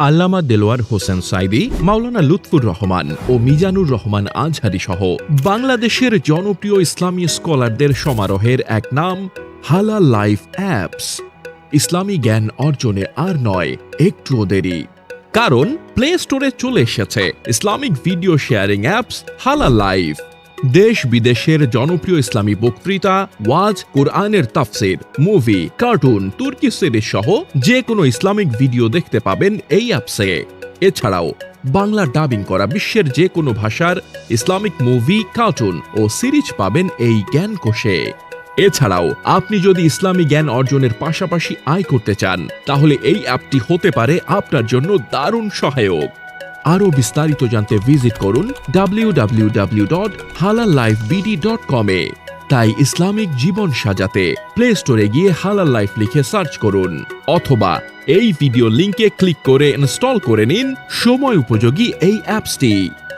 আল্লামা দেলোয়ার হোসেন সাইদি, মাওলানা লুৎফুর রহমান ও মিজানুর রহমান আজহারি সহ বাংলাদেশের জনপ্রিয় ইসলামী স্কলারদের সমারোহের এক নাম হালা লাইফ অ্যাপস। ইসলামী জ্ঞান অর্জনে আর নয়, একটুও দেরি। কারণ, প্লে স্টোরে চলে এসেছে Islamic video sharing apps Hala Life. দেশ বিদেশের জনপ্রিয় ইসলামী বক্তৃতা, ওয়াজ, কোরআনের তাফসির, মুভি, কার্টুন, তুর্কি সিরিজ সহ যে কোনো ইসলামিক ভিডিও দেখতে পাবেন এই অ্যাপসে। এছাড়াও, বাংলা ডাবিং করা বিশ্বের যে কোনো ভাষার ইসলামিক মুভি, কার্টুন ও সিরিজ পাবেন এই জ্ঞান কোষে। এছাড়াও, আপনি যদি ইসলামী জ্ঞান অর্জনের পাশাপাশি আয় করতে চান, তাহলে এই অ্যাপটি হতে পারে আপনার জন্য দারুণ সহায়ক। আরও বিস্তারিত জানতে ভিজিট করুন www.halalifebd.com এ। তাই ইসলামিক জীবন সাজাতে প্লে স্টোরে গিয়ে হালাল লাইফ লিখে সার্চ করুন। অথবা এই ভিডিও লিংকে ক্লিক করে ইনস্টল করে নিন সময় উপযোগী এই অ্যাপসটি